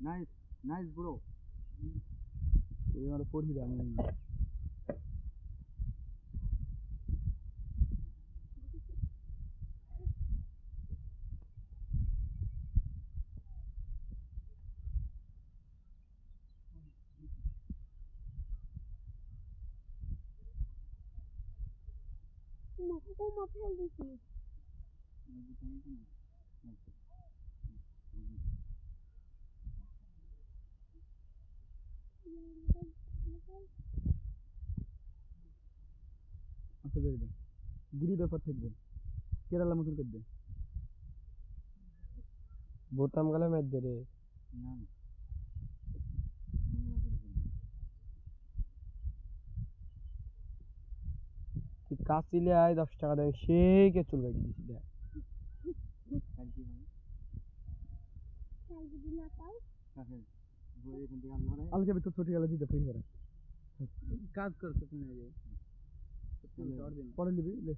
Nice nice bro এই আমার পড়ি আমি ও মা ফেল দিছি আচ্ছা দিয়ে দেন গিরি ব্যাপার থাকবে কেরালা মতন করে দেন বোতাম গেলে মেদ দে রে না তুই কাচিলে আয় দশ টাকা দেয় সেই কে চুল কাটি দিছি দেখ। আলকে ভিতর ছোটি গেলে দিতে ফ্রি করে। কাজ করতে পরে নিবি দে।